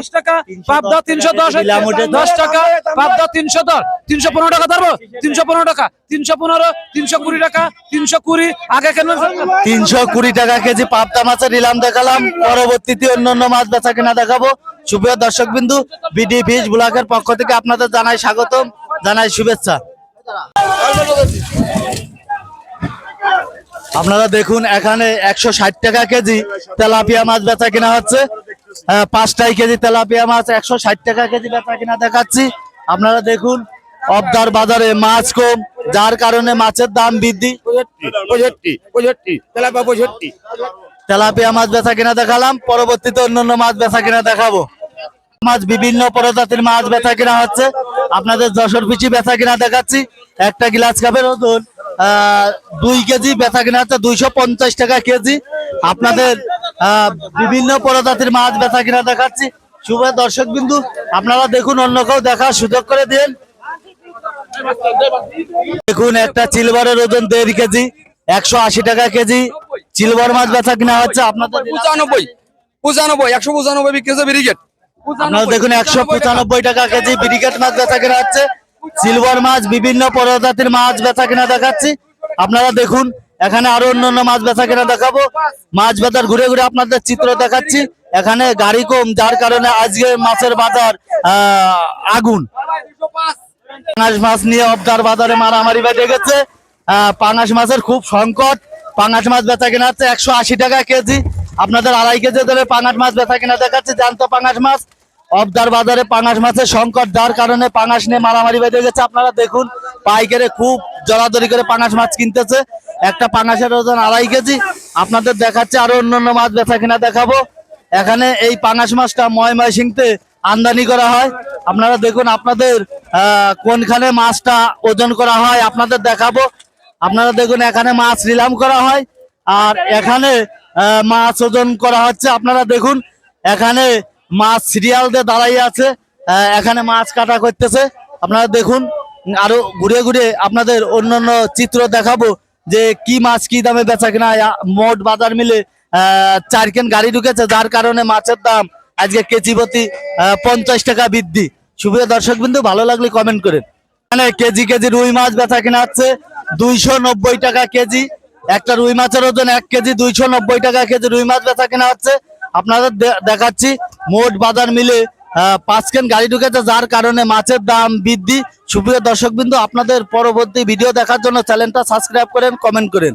দশ টাকা পাবদা তিনশো দশ দশ টাকা পাবদা তিনশো দশ তিনশো পনেরো টাকা ধরবো? তিনশো পনেরো টাকা তিনশো পনেরো তিনশো কুড়ি টাকা তিনশো কুড়ি আগে কেন? তিনশো কুড়ি টাকা কেজি পাবদা মাছের নিলাম দেখালাম পরবর্তীতে অন্য অন্য মাছ বেচা কিনা দেখাবো। সুপ্রিয় দর্শক বিন্দু বিডি ফিশ ব্লকের পক্ষ থেকে আপনাদের জানাই স্বাগতম জানাই শুভেচ্ছা। আপনারা দেখুন এখানে একশো ষাট টাকা কেজি তেলাপিয়া মাছ বেচা কিনা হচ্ছে। আহ, পাঁচটাই কেজি তেলাপিয়া মাছ একশো ষাট টাকা কেজি বেচা কিনা দেখাচ্ছি। আপনারা দেখুন অবদার বাজারে মাছ কম যার কারণে মাছের দাম বৃদ্ধি। তেলাপিয়া মাছ বেচা কিনা দেখালাম পরবর্তীতে অন্যান্য মাছ বেচা কিনা দেখাবো। মাছ বিভিন্ন প্রজাতির মাছ বেচা কিনা হচ্ছে আপনাদের যশোর পিছি বেচা কিনা দেখাচ্ছি। একটা গ্লাস কাপের ওজন আহ, দুই কেজি বেচা কিনা হচ্ছে দুইশো পঞ্চাশ টাকা কেজি। আপনাদের বিভিন্ন প্রজাতির মাছ বেচা কিনা দেখাচ্ছি। শুভ দর্শক বিন্দু আপনারা দেখুন অন্য কেউ দেখার সুযোগ করে দিন দেখুন একটা চিলবারের ওজন দেড় কেজি একশো আশি টাকা কেজি। চিলবার মাছ বেচা কিনা হচ্ছে আপনাদের পঁচানব্বই পঁচানব্বই একশো পঁচানব্বই বিক্রি হচ্ছে ব্রিগেড। আপনারা দেখুন একশো পঁচানব্বই টাকা কেজি ব্রিগেড মাছ বেচা কিনা হচ্ছে। সিলভার মাছ বিভিন্ন প্রজাতির মাছ বেচা কিনা দেখাচ্ছি। আপনারা দেখুন এখানে আরও অন্যান্য মাছ বেচা কিনা দেখাবো। মাছ বাজার ঘুরে ঘুরে আপনাদের চিত্র দেখাচ্ছি। এখানে গাড়ি কম, যার কারণে আজকে মাছের বাজার আগুন। পাঙাশ মাছ নিয়ে অবদার বাজারে মারামারি বেঁধে গেছে। পাঙাশ মাছের খুব সংকট। পাঙাশ মাছ বেচা কিনা হচ্ছে একশো আশি টাকা কেজি। আপনাদের আড়াই কেজি ধরে পাঙাশ মাছ বেচা কেনা দেখাচ্ছে। জানতো পাঙাশ মাছ। অবদার বাজারে পাঙাশ মাছের সংকট, যার কারণে পাঙাশ নিয়ে মারামারি বেঁধে গেছে। আপনারা দেখুন, পাইকারে খুব জড়াদড়ি করে পাঙাশ মাছ কিনতেছে। একটা পাঙাশের ওজন আড়াই কেজি। আপনাদের দেখাচ্ছে আরও অন্যান্য মাছ বেচা কিনা দেখাবো। এখানে এই পাঙাশ মাছটা ময় সিংতে আমদানি করা হয়। আপনারা দেখুন, আপনাদের কোনখানে মাছটা ওজন করা হয় আপনাদের দেখাবো। আপনারা দেখুন, এখানে মাছ নিলাম করা হয়। আর এখানে মাছ ওজন করা হচ্ছে। আপনারা দেখুন, এখানে মাছ সিরিয়াল দিয়ে দাঁড়াই আছে এখানে মাছ কাটা করতেছে। আপনারা দেখুন আরও ঘুরে ঘুরে আপনাদের অন্যান্য চিত্র দেখাবো যে কি মাছ কি দামে বেচা কিনা। মোট বাজার মিলে আহ, চার কেন গাড়ি ঢুকেছে যার কারণে মাছের দাম আজকে কেজি প্রতি পঞ্চাশ টাকা বৃদ্ধি। সুপ্রিয় দর্শক বিন্দু ভালো লাগলে কমেন্ট করেন। এখানে কেজি কেজি রুই মাছ বেচা কিনা হচ্ছে দুইশো নব্বই টাকা কেজি। একটা রুই মাছের ওজন এক কেজি দুইশো নব্বই টাকা কেজি রুই মাছ বেচা কিনা হচ্ছে। আপনাদের দেখাচ্ছি মোট বাজার মিলে আহ, পাঁচ কেন গাড়ি ঢুকেছে যার কারণে মাছের দাম বৃদ্ধি। সুপ্রিয় দর্শকবৃন্দ আপনাদের পরবর্তী ভিডিও দেখার জন্য চ্যানেলটা সাবস্ক্রাইব করেন কমেন্ট করেন।